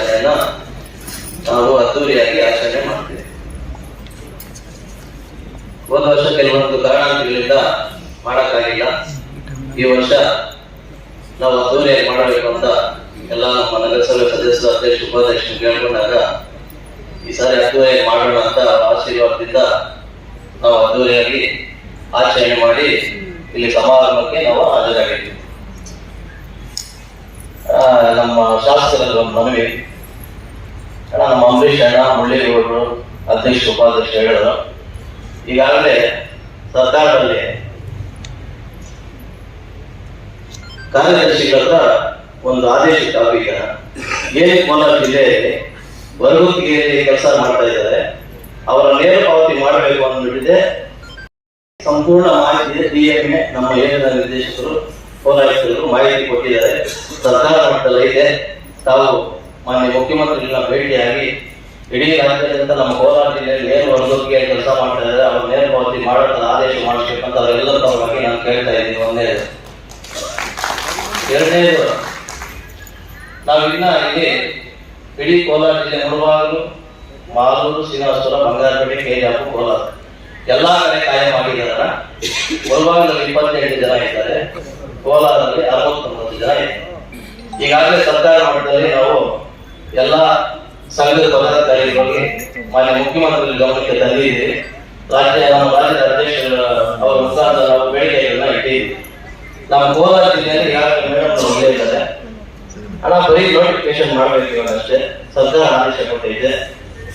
ದಿನಾಚರಣೆಯನ್ನ ನಾವು ಅದ್ದೂರಿಯಾಗಿ ಆಚರಣೆ ಮಾಡ್ತೇವೆ. ಹೋದ ವರ್ಷ ಕೆಲವೊಂದು ಕಾರಣಗಳಿಂದ ಮಾಡಕ್ಕಾಗಿಲ್ಲ. ಈ ವರ್ಷ ನಾವು ಅದ್ದೂರಿಯಾಗಿ ಮಾಡಬೇಕು ಅಂತ ಎಲ್ಲ ನಮ್ಮ ನಗರಸಭೆ ಸದಸ್ಯರು ಅಧ್ಯಕ್ಷ ಉಪಾಧ್ಯಕ್ಷರು ಕೇಳ್ಕೊಂಡಾಗ ಈ ಸಾರಿ ಅದ್ದೂರಿಯಾಗಿ ಮಾಡೋಣ ಅಂತ ಆಶೀರ್ವಾದದಿಂದ ನಾವು ಅದ್ದೂರಿಯಾಗಿ ಆಚರಣೆ ಮಾಡಿ ಇಲ್ಲಿ ಸಮಾರಂಭಕ್ಕೆ ನಾವು ಹಾಜರಾಗಿದ್ದೀವಿ. ನಮ್ಮ ಶಾಸಕರ ಮನವಿ. ನಮ್ಮ ಅಂಬರೀಷ್ ಅಣ್ಣ ಮುಳ್ಳೇಗೌಡರು ಅಧ್ಯಕ್ಷ ಉಪಾಧ್ಯಕ್ಷ ಹೇಳಿದ್ರು. ಈಗಾಗಲೇ ಸರ್ಕಾರದಲ್ಲಿ ಕಾರ್ಯದರ್ಶಿಗಳ ಒಂದು ಆದೇಶ ಕಾಪಿಕ ಏನು ಕೋಲಾರ ಜಿಲ್ಲೆಯಲ್ಲಿ ಬರಗುತ್ತಿಗೆಯಲ್ಲಿ ಕೆಲಸ ಮಾಡ್ತಾ ಇದ್ದಾರೆ, ಅವರ ನೇರ ಪಾವತಿ ಮಾಡಬೇಕು ಅಂದ್ಬಿಟ್ಟಿದೆ ಸಂಪೂರ್ಣ ಮಾಹಿತಿ ಡಿಎಂಎ ನಮ್ಮ ಏರಿಯಾದ ನಿರ್ದೇಶಕರು ಪೊಲೀಸರು ಮಾಹಿತಿ ಕೊಟ್ಟಿದ್ದಾರೆ. ಸರ್ಕಾರ ಮಟ್ಟದಲ್ಲಿ ಇದೆ. ತಾವು ಮಾನ್ಯ ಮುಖ್ಯಮಂತ್ರಿಗಳ ಭೇಟಿಯಾಗಿ ಇಡೀ ರಾಜ್ಯಾದ್ಯಂತ ನಮ್ಮ ಕೋಲಾರ ಜಿಲ್ಲೆಯಲ್ಲಿ ಏನು ವರ್ಗಕ್ಕೆ ಕೆಲಸ ಮಾಡ್ತಾ ಇದ್ದಾರೆ. ಅವ್ರ ನೇರ ಪಾವತಿ ಮಾಡೋದನ್ನ ಆದೇಶ ಮಾಡಬೇಕಂತ ಅವರೆಲ್ಲರ ಪರವಾಗಿ ನಾನು ಕೇಳ್ತಾ ಇದ್ದೀನಿ. ಒಂದೇ ಎರಡನೇದು ನಾವಿನ್ನ ಇಲ್ಲಿ ಇಡೀ ಕೋಲಾರ ಜಿಲ್ಲೆ ಮುಳುಬಾಗಲು, ಮಾಲೂರು, ಶ್ರೀನಿವಾಸಪುರ, ಬಂಗಾರಪೇಟೆ ಕೆಜಾಪು ಕೋಲಾರ. ಎಲ್ಲಾ ಕಡೆ ಕಾಯಂ ಆಗಿದ್ದಾರೆ. ಮುಳುಬಾಗಲಲ್ಲಿ ಇಪ್ಪತ್ತೆಂಟು ಜನ ಇದ್ದಾರೆ. ಕೋಲಾರದಲ್ಲಿ ಅರವತ್ತೊಂಬತ್ತು ಜನ ಈಗಾಗಲೇ ಸರ್ಕಾರ ಮಟ್ಟದಲ್ಲಿ ನಾವು ಎಲ್ಲ ಸಂಘದ ಪದಾಧಿಕಾರಿಗಳಿಗೆ ಮಾನ್ಯ ಮುಖ್ಯಮಂತ್ರಿ ಗಮನಕ್ಕೆ ತಂದಿದ್ದೀವಿ. ರಾಜ್ಯ, ನಮ್ಮ ರಾಜ್ಯದ ಅಧ್ಯಕ್ಷರ ಅವರ ಮುಖಾಂತರ ನಾವು ಬೇಡಿಕೆಗಳನ್ನ ಇಟ್ಟಿದ್ದೀವಿ. ನಮ್ಮ ಕೋಲಾರ ಜಿಲ್ಲೆಯಲ್ಲಿ ಈಗಾಗಲೇ ಮೇಡಮ್ ಇದ್ದಾರೆ. ಹಣ ಬರೀ ನೋಟಿಫಿಕೇಶನ್ ಮಾಡಬೇಕು ಅಷ್ಟೇ. ಸರ್ಕಾರ ಆದೇಶ ಕೊಟ್ಟಿದೆ.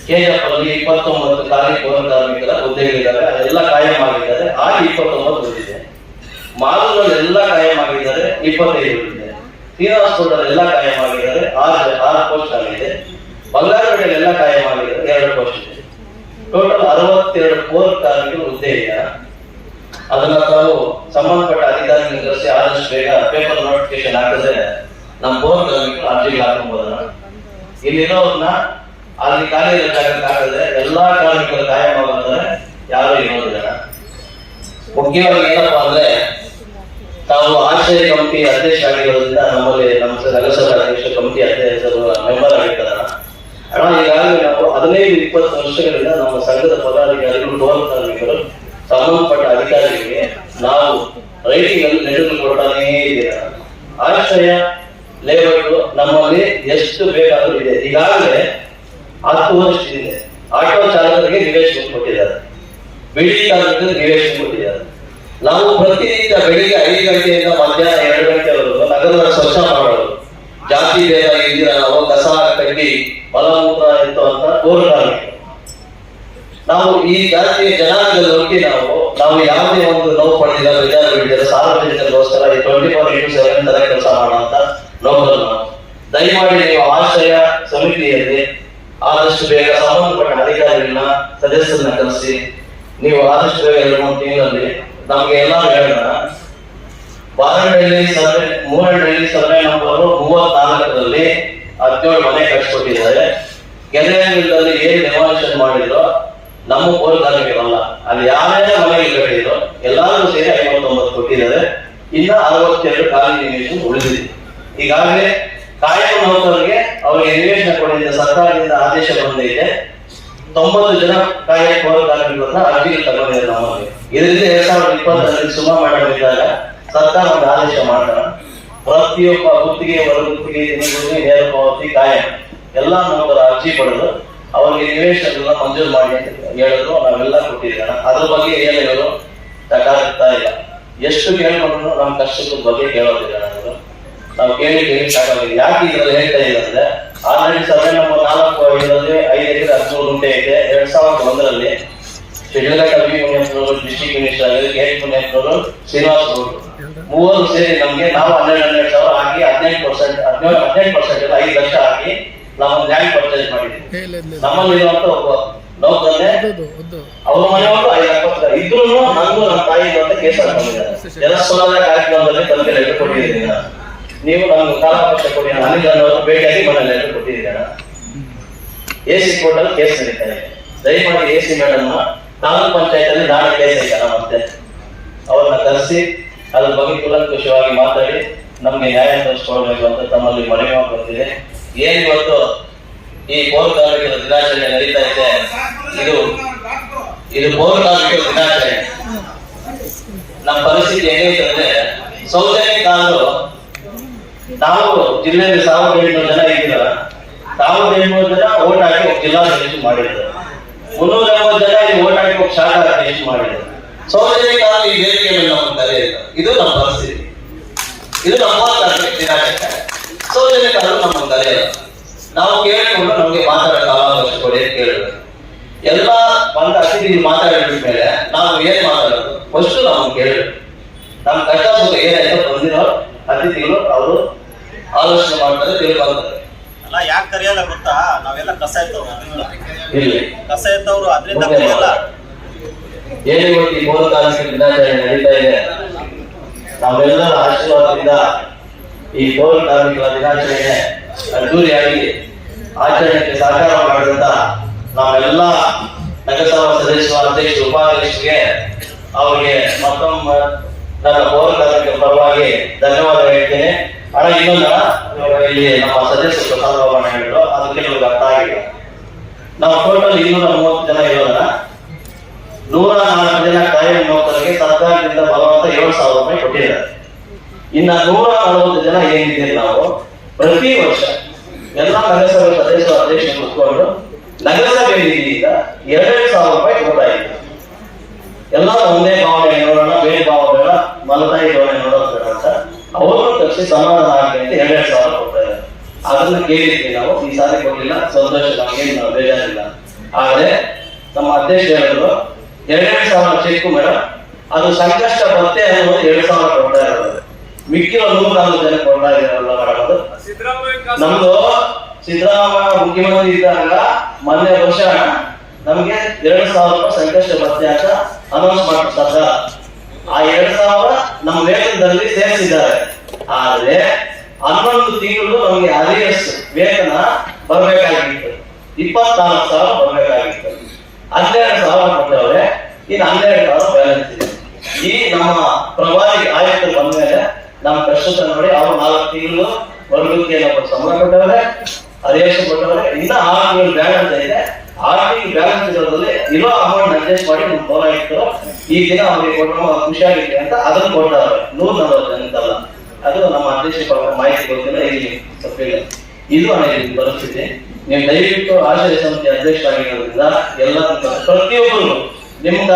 ಕೆಎಫ್ ಅಲ್ಲಿ ಇಪ್ಪತ್ತೊಂಬತ್ತು ಪೌರ ಕಾರ್ಮಿಕರ ಹುದ್ದೆಗಳಿದ್ದಾರೆ ಅದೆಲ್ಲ ಕಾಯಂ ಆಗಿದ್ದಾರೆ. ಆಗಿ ಇಪ್ಪತ್ತೊಂಬತ್ತು ಉಳಿದಿದೆ ಮಾಲೂರಲ್ಲಿ ಎಲ್ಲ ಕಾಯಂ ಆಗಿದ್ದಾರೆ ಇಪ್ಪತ್ತೈದು ಉಳಿದಿದೆ ಶ್ರೀನಿವಾಸಪುರದಲ್ಲಿ ಎಲ್ಲ ಕಾಯಂ ಆಗಿದ್ದಾರೆ ಆರು ಆರು ಪೋಸ್ಟ್ ಆಗಿದೆ ಬಂಗಾರಪೇಟೆಯಲ್ಲಿ ಎಲ್ಲ ಕಾಯಂ ಆಗಿದ್ದಾರೆ ಎರಡು ಪೋಸ್ಟ್ ಇದೆ ಟೋಟಲ್ ಅರವತ್ತೆರಡು ಪೌರ ಕಾರ್ಮಿಕರು ಹುದ್ದೆ ಇದೆ ಅದನ್ನ ತಾವು ಸಂಬಂಧಪಟ್ಟ ಅಧಿಕಾರಿಗಳು ಕರೆಸಿ ಆದಷ್ಟು ಬೇಗ ಪೇಪರ್ ನೋಟಿಫಿಕೇಶನ್ ಹಾಕಿದ್ರೆ ನಮ್ಮ ಪೌರ ಕಾರ್ಮಿಕರು ಅರ್ಜಿಗೆ ಹಾಕೊಂಬೋದನ್ನ ಇಲ್ಲಿರೋರ್ನ ಅಲ್ಲಿ ಕಾರ್ಯ ಆಗದೆ ಎಲ್ಲಾ ಕಾರ್ಮಿಕರು ಕಾಯಮಾಗಿದ್ದಾರೆ ಯಾರು ಇರೋದಿಲ್ಲ ಮುಖ್ಯವಾಗಿ ಏನಪ್ಪಾ ಅಂದ್ರೆ ತಾವು ಆಶ್ರಯ ಕಮಿಟಿ ಅಧ್ಯಕ್ಷ ಆಗಿರೋದ್ರಿಂದ ನಮ್ಮಲ್ಲಿ ನಮ್ಮ ನಗರಸಭಾ ಅಧ್ಯಕ್ಷ ಕಮಿಟಿ ಅಧ್ಯಕ್ಷರು ಮೆಂಬರ್ ಆಗಿರ್ತಾರ ಅಣ್ಣ, ಈಗಾಗಲೇ ನಾವು ಹದಿನೈದು, ಇಪ್ಪತ್ತು ವರ್ಷಗಳಿಂದ ನಮ್ಮ ಸಂಘದ ಪದಾಧಿಕಾರಿಗಳು ಟೋಲ್ ಕಾರ್ಮಿಕರು ಸಂಬಂಧಪಟ್ಟ ಅಧಿಕಾರಿಗಳಿಗೆ ನಾವು ರೈಟಿಂಗ್ ಅಲ್ಲಿ ನೆರವು ಕೊಡ್ತಾನೇ ಇದ್ದೀರ ಆಶ್ರಯ ಲೇಬರ್ಗಳು ನಮ್ಮಲ್ಲಿ ಎಷ್ಟು ಬೇಕಾದರೂ ಇದೆ. ಈಗಾಗಲೇ ಹತ್ತು ಇದೆ. ಆಟೋ ಚಾಲಕರಿಗೆ ನಿವೇಶನ ಕೊಟ್ಟಿದ್ದಾರೆ. ಬಿಡಿ ಚಾಲಕರಿಗೆ ನಿವೇಶನ ಕೊಟ್ಟಿದ್ದಾರೆ. ನಾವು ಪ್ರತಿನಿತ್ಯ ಬೆಳಿಗ್ಗೆ ಐದು ಗಂಟೆಯಿಂದ ಮಧ್ಯಾಹ್ನ ಎರಡು ಗಂಟೆವರೆಗೂ ನಗರದ ಸ್ವಚ್ಛ ಮಾಡೋದು. ಜಾತಿ ಭೇದ ಇದ್ದೀರ ನಾವು ಕಸ ಕಡ್ಡಿ ಮಲಮೂತ್ರ ಇತ್ತು ಅಂತ ಕೋರ್ತಾರೆ ನಾವು ಈ ಜಾತಿಯ ಹುಟ್ಟಿ ನಾವು ನಾವು ಯಾವುದೇ ಒಂದು ನೋವು ಪಡೆದಿಲ್ಲ, ಬೇಜಾರು ಬಿಟ್ಟಿಲ್ಲ ಸಾರ್ವಜನಿಕರಿಗೋಸ್ಕರ ಈ ಟ್ವೆಂಟಿ ಫೋರ್ ಇಂಟು ಸೆವೆನ್ ತರ ಕೆಲಸ ಮಾಡುವಂತ ನೌಕರರು ನಾವು. ದಯಮಾಡಿ ನೀವು ಆಶ್ರಯ ಸಮಿತಿಯಲ್ಲಿ ಆದಷ್ಟು ಬೇಗ ಸಂಬಂಧಪಟ್ಟ ಅಧಿಕಾರಿಗಳನ್ನ, ಸದಸ್ಯರನ್ನ ಕರೆಸಿ, ನೀವು ಆದಷ್ಟು ಬೇಗ ಎರಡು ಮೂರು ತಿಂಗಳಲ್ಲಿ ನಮ್ಗೆ ಎಲ್ಲ ಹೇಳೋಣ. Barahalli survey Moorahalli survey number ಮೂವತ್ನಾಲ್ಕರಲ್ಲಿ ಹದಿನೇಳು ಮನೆ ಕಟ್ಸ್ಕೊಟ್ಟಿದ್ದಾರೆ ಗೆಲ್ಲೆಯಲ್ಲಿ ಏನ್ ಡೆಮಾಲಿಷನ್ ಮಾಡಿದ್ರು, ನಮ್ಮ ಪೌರ ಕಾರ್ಮಿಕರಲ್ಲ ಅಲ್ಲಿ ಯಾರ್ಯಾರ ಮನೆಗೆ ಕಟ್ಟಿದ್ರು ಎಲ್ಲಾರು ಸೇರಿ ಐವತ್ತೊಂಬತ್ತು ಕೊಟ್ಟಿದ್ದಾರೆ. ಇನ್ನ ಅರವತ್ತೆರಡು ಖಾಲಿ ನಿವೇಶನ ಉಳಿದಿದೆ. ಈಗಾಗಲೇ ಕಾಯಕ ನೌಕರರಿಗೆ ಅವರಿಗೆ ನಿವೇಶನ ಕೊಡಿದ ಸರ್ಕಾರದಿಂದ ಆದೇಶ ಬಂದೈತೆ. ತೊಂಬತ್ತು ಜನ ಕಾರ್ಯ ಕೋರ ಕಾರ್ಮಿಕರನ್ನ ಅರ್ಜಿಗೆ ತಗೊಂಡಿದೆ ನಮ್ಮಲ್ಲಿ. ಇದರಿಂದ ಎರಡ್ ಸಾವಿರದ ಇಪ್ಪತ್ತರಲ್ಲಿ ಸುಮಾ ಮಾಡಬೇಕಾದ ಸರ್ಕಾರ ಒಂದು ಆದೇಶ ಮಾಡೋಣ ಪ್ರತಿಯೊಬ್ಬ ಗುತ್ತಿಗೆ ಹೊರ ಗುತ್ತಿಗೆ ನೇರ ಪಾವತಿ ಕಾಯಂ. ಎಲ್ಲ ನೌಕರ ಅರ್ಜಿ ಪಡೆದು ಅವರಿಗೆ ನಿವೇಶನ ಮಂಜೂರು ಮಾಡಿ ಅಂತ ಹೇಳಿದ್ರು. ನಾವೆಲ್ಲ ಕೊಟ್ಟಿದ್ದೇನೆ ಅದ್ರ ಬಗ್ಗೆ ಹೇಳಿದ್ರು ತಕಾಗ್ತಾ ಇಲ್ಲ. ಎಷ್ಟು ಕೇಳ್ಕೊಂಡ್ರು ನಮ್ಮ ಕಷ್ಟದ ಬಗ್ಗೆ ಕೇಳೋದಿಲ್ಲ ನಾವು ಕೇಳಿ ಕೇಳಿ ಯಾಕೆ ಇದ್ರಲ್ಲಿ ಹೇಳ್ತಾ ಇಲ್ಲ ಅಂದ್ರೆ ಆಲ್ರೆಡಿ ಸರ್ವೆ ನಂಬರ್ ನಾಲ್ಕು ಐದರಲ್ಲಿ ಐದು ಎಕರೆ ಹದಿಮೂರು ಗುಂಟೆ ಇದೆ. ಎರಡ್ ಸಾವಿರದ ಒಂದರಲ್ಲಿ ಶಿಡ್ಲಘಟ್ಟ ಬಿ ಮುನಿಯಪ್ಪನವರು ಡಿಸ್ಟ್ರಿಕ್ಟ್ ಮಿನಿಸ್ಟರ್ ಕೆ ಎಚ್ ಮುನಿಯಪ್ಪನವರು ಶ್ರೀನಿವಾಸ್ ಮೂವರು ಸೇರಿ ನಮ್ಗೆ ನಾವು ಹನ್ನೆರಡು ಹನ್ನೆರಡು ಸಾವಿರ ಹಾಕಿ ಹದಿನೈದು ಪರ್ಸೆಂಟ್ ಹದಿನೇಳು ಹದಿನೆಂಟು ಪರ್ಸೆಂಟ್ ಐದು ಲಕ್ಷ ಹಾಕಿ ನಾವು ಲ್ಯಾಂಡ್ ಪರ್ಚೇಸ್ ಮಾಡಿದ್ವಿ. ನಮ್ಮಲ್ಲಿರುವಂತ ಒಬ್ಬ ನೌಕರನೇ ಅವ್ರ ಮನೆಯವರು ಐದು ಎಪ್ಪತ್ತು ಇದ್ರು ನಂದು ನಮ್ಮ ತಾಯಿ ಅಂತ ಕೇಸ್ ಹಾಕೊಂಡಿದ್ದಾರೆ ಜಲಸ್ವರದ ಕಾರ್ಯಕ್ರಮದಲ್ಲಿ ತಂದೆ ಕೊಟ್ಟಿದ್ದೀನಿ ನಾನು. ನೀವು ನಮ್ಗೆ ಕಾಲಾವಕಾಶ ಕೊಡಿ ಅನಿಲ್ ಅವರು ಭೇಟಿಯಾಗಿ ಮನೆ ಕೊಟ್ಟಿದ್ದೀರಾ ಎ ಸಿ ಕೋರ್ಟಲ್ಲಿ ಕೇಸ್ ನಡೀತಾರೆ ದಯಮಾಡಿ A C madam taluk panchayat ಅಲ್ಲಿ ನಾಳೆ ಕೇಸ್ ಐತಲ್ಲ ಮತ್ತೆ ಅವ್ರನ್ನ ಕರೆಸಿ, ಅದ್ರ ಬಗ್ಗೆ ಕುಲಂಕುಷವಾಗಿ ಮಾತಾಡಿ, ನಮ್ಗೆ ನ್ಯಾಯ ತರಿಸ್ಕೊಳ್ಬೇಕು ಅಂತ ತಮ್ಮಲ್ಲಿ ಮನವಿ ಮಾಡ್ಕೊಳ್ತೀನಿ ಏನ್ ಇವತ್ತು ಈ ಪೌರ ಕಾರ್ಮಿಕರ ದಿನಾಚರಣೆ ನಡೀತಾ ಇದೆ? ಇದು ಇದು ಪೌರ ಕಾರ್ಮಿಕರ ದಿನಾಚರಣೆ. ನಮ್ಮ ಪರಿಸ್ಥಿತಿ ಹೇಗೈತೆ ಅಂದ್ರೆ ಕಾಲರು ನಾವು ಜಿಲ್ಲೆಯಲ್ಲಿ ಸಾವಿರದ ಎಂಟುನೂರು ಜನ ಇದ್ದೀರ? ಸಾವಿರದ ಎಂಟುನೂರು ಜನ ಓಟ್ ಹಾಕಿ ಒಬ್ಬ ಜಿಲ್ಲಾಧ್ಯಕ್ಷ ಮಾಡಿದ್ರು ಮುನ್ನೂರ ಎಂಬತ್ತು ಜನ ಇಲ್ಲಿ ಓಟ್ ಹಾಕಿ ಒಬ್ಬ ಅಧ್ಯಕ್ಷ ಮಾಡಿದ್ರು ಸೌಜನ್ಯ ಕಾಲ ಈ ನಮ್ಮ ತಲೆ ಇದು ನಮ್ಮ ಪರಿಸ್ಥಿತಿ. ಇದು ನಮ್ಮ ದಿನಾಚರಣೆ ಸೌಜನ್ಯ ಕಾಲ ನಮ್ಮ ತಲೆ ನಾವು ಕೇಳಿಕೊಂಡು ನಮಗೆ ಮಾತಾಡೋ ಕಾಲಾವಕಾಶ ಕೊಡಿ ಕೇಳಿದ್ರು. ಎಲ್ಲ ಬಂದ ಅತಿಥಿ ಮಾತಾಡಿದ ಮೇಲೆ ನಾವು ಏನ್ ಮಾತಾಡೋದು? ಫಸ್ಟ್ ನಾವು ಕೇಳಿದ್ರು. ನಮ್ಮ ಕಷ್ಟ ಏನಾಯ್ತು? ಬಂದಿರೋ ಅತಿಥಿಗಳು, ಅವರು ಆಲೋಚನೆ ಮಾಡ್ತಾರೆ ತಿಳ್ಕೊಂತಾರೆ ಅಲ್ಲ ಯಾಕೆ ಕರೆಯಲ್ಲ ಗೊತ್ತಾ? ನಾವೆಲ್ಲ ಕಸ ಎತ್ತವ್ರು. ಇಲ್ಲಿ. ಕಸ ಎತ್ತವ್ರು ಅದರಿಂದ ಕರೆಯಲ್ಲ. ಏನು ಇವತ್ತು ಮೂಲ ಕಾಲಕ್ಕೆ ದಿನಾಚರಣೆ ನಡೀತಾ ಇದೆ. ನಾವೆಲ್ಲರ ಆಶೀರ್ವಾದದಿಂದ ಈ ಪೌರ ಕಾರ್ಮಿಕರ ದಿನಾಚರಣೆ ಅದ್ದೂರಿಯಾಗಿ ಆಚರಣೆಗೆ ಸಹಕಾರ ಮಾಡಿದಂತ ನಾವೆಲ್ಲ ನಗರಸಭಾ ಸದಸ್ಯ ಅಧ್ಯಕ್ಷ ಉಪಾಧ್ಯಕ್ಷರಿಗೆ ಅವರಿಗೆ ಮತ್ತೊಮ್ಮೆ ನನ್ನ ಕಾರ್ಮಿಕರ ಪರವಾಗಿ ಧನ್ಯವಾದ ಹೇಳ್ತೇನೆ. ಅಣ್ಣ, ಇನ್ನೊಂದು ಇಲ್ಲಿ ನಮ್ಮ ಸದಸ್ಯ ಪ್ರಸಾದ ಬಾಬಣ್ಣ ಹೇಳಿದ್ರು. ಅದಕ್ಕೆ ನಿಮ್ಗೆ ಅರ್ಥ ಆಗಿಲ್ಲ. ನಾವು ಟೋಟಲ್ ಇನ್ನೂರ ಮೂವತ್ತು ಜನ ಇರೋದನ್ನ ನೂರ ನಾಲ್ಕು ಜನ ಕಾಯಂ ನೌಕರರಿಗೆ ಸರ್ಕಾರದಿಂದ ಬಲವಂತ ಏಳು ಸಾವಿರ ರೂಪಾಯಿ ಕೊಟ್ಟಿದ್ದಾರೆ. ಇನ್ನ ನೂರ ನಲವತ್ತು ಜನ ಏನಿದೆ ನಾವು, ಪ್ರತಿ ವರ್ಷ ಎಲ್ಲ ನಗರಸಭೆ ಸದಸ್ಯರು ಅಧ್ಯಕ್ಷ ಕೂತ್ಕೊಂಡು ನಗರಸಭೆ ನಿಧಿಯಿಂದ ಎರಡೆರಡು ಸಾವಿರ ರೂಪಾಯಿ ಕೊಡ್ತಾ ಇದ್ದೀವಿ ಎಲ್ಲ ಒಂದೇ ಭಾವನೆ ಅದನ್ನ ಕೇಳಿದ್ವಿ ನಾವು. ಈ ಸಾರಿ ಕೊಡ್ಲಿಲ್ಲ ಸಂತೋಷ ನಮಗೇನು ಬೇಜಾರಿಲ್ಲ. ಆದ್ರೆ ನಮ್ಮ ಅಧ್ಯಕ್ಷ ಹೇಳಿದ್ರು ಎರಡೆರಡು ಸಾವಿರ ಚೆಕ್ ಮೇಡಮ್ ಅದು ಸಂಕಷ್ಟ ಬತ್ತೆ ಅನ್ನೋದು ಎರಡು ಸಾವಿರ ಕೊಡ್ತಾ ಇರೋದು. ಮಿಕ್ಕಿರೋ ನೂರ ನಾಲ್ಕು ಜನ ಕೊಡ್ತಾ ಇದ್ದಾರಲ್ಲ ಮಾಡೋದು ನಮ್ದು ಸಿದ್ದರಾಮಯ್ಯ ಮುಖ್ಯಮಂತ್ರಿ ಇದ್ದಾಗ ಮೊನ್ನೆ ವರ್ಷ ನಮ್ಗೆ ಎರಡು ಸಾವಿರ ರೂಪಾಯಿ ಸಂಕಷ್ಟ ಭತ್ಯೆ ಅಂತ ಅನೌನ್ಸ್ ಮಾಡ್ತಾರೆ ಆ ಎರಡ್ ಸಾವಿರ ನಮ್ಮ ವೇತನದಲ್ಲಿ ಸೇರಿಸಿದ್ದಾರೆ. ಆದ್ರೆ ಹನ್ನೊಂದು ತಿಂಗಳು ನಮಗೆ ಅರಿಯಸ್ ವೇತನ ಬರಬೇಕಾಗಿತ್ತು. ಇಪ್ಪತ್ನಾಲ್ಕು ಸಾವಿರ ಬರಬೇಕಾಗಿತ್ತು. ಹನ್ನೆರಡು ಸಾವಿರ ಕೊಟ್ಟವ್ರೆ, ಇನ್ನು ಹನ್ನೆರಡು ಸಾವಿರ ಬ್ಯಾಲೆನ್ಸ್ ಇದೆ. ಈ ನಮ್ಮ ಪ್ರಭಾವಿ ಆಯುಕ್ತರು ಬಂದ್ಮೇಲೆ ನಮ್ಮ ಪ್ರಸ್ತುತ ನೋಡಿ ಅವರು ನಾಲ್ಕು ತಿಂಗಳು ವರ್ಗಕ್ಕೆ ನಮ್ಮ ಸಂಬಳ ಕೊಟ್ಟವ್ರೆ ಅರಿಯಸ್ ಕೊಟ್ಟವ್ರೆ, ಇನ್ನ ಆರು ತಿಂಗಳು ಬ್ಯಾಲೆನ್ಸ್ ಇದೆ. ಆರು ತಿಂಗಳು ಬ್ಯಾಲೆನ್ಸ್ ಇರೋದ್ರಲ್ಲಿ ಇರೋ ಅಮೌಂಟ್ ಅಡ್ಜಸ್ಟ್ ಮಾಡಿ ನಮ್ಮ ಪೌರಾಯುಕ್ತರು ಈ ದಿನ ಅವ್ರಿಗೆ ಕೊಟ್ಟರು ಖುಷಿಯಾಗಿದೆ ಅಂತ ಅದನ್ನು ಕೊಟ್ಟವ್ರೆ. ನೂರ ನಲವತ್ತು ಅದು ನಮ್ಮ ಅಧ್ಯಕ್ಷ ಮಾಹಿತಿ ಗೊತ್ತಿಲ್ಲ ಇಲ್ಲಿ ತಪ್ಪಿಲ್ಲ ಇದು ನನಗೆ ಬರುತ್ತಿದೆ. ನೀವು ದಯವಿಟ್ಟು ಆಶ್ರಯ ಸಮಿತಿ ಅಧ್ಯಕ್ಷರಾಗಿರೋದ್ರಿಂದ ಎಲ್ಲ ಪ್ರತಿಯೊಬ್ಬರು ನಿಮ್ಮ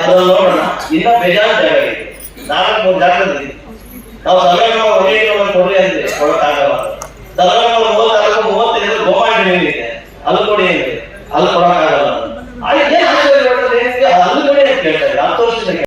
ಅದನ್ನು ನೋಡೋಣ. ಇನ್ನ ಬೇಜಾರು ಜಾಗ ಇದೆ. ನಾಲ್ಕು ಜಾಗದಲ್ಲಿ ನಾವು ಅದರ ಒಂದೇ ಒಂದು ಕೊಡಿ ಅಂದ್ರೆ ಕೊಡಕ್ಕಾಗಲ್ಲ. ಸಭೆಗಳು ಮೂವತ್ತಾರು ಮೂವತ್ತೈದು ಗೋಮಾಂಡ ಏನಿದೆ ಅಲ್ಲಿ ಕೊಡಿ ಏನಿದೆ ಅಲ್ಲಿ ಕೊಡಕ್ಕಾಗಲ್ಲ.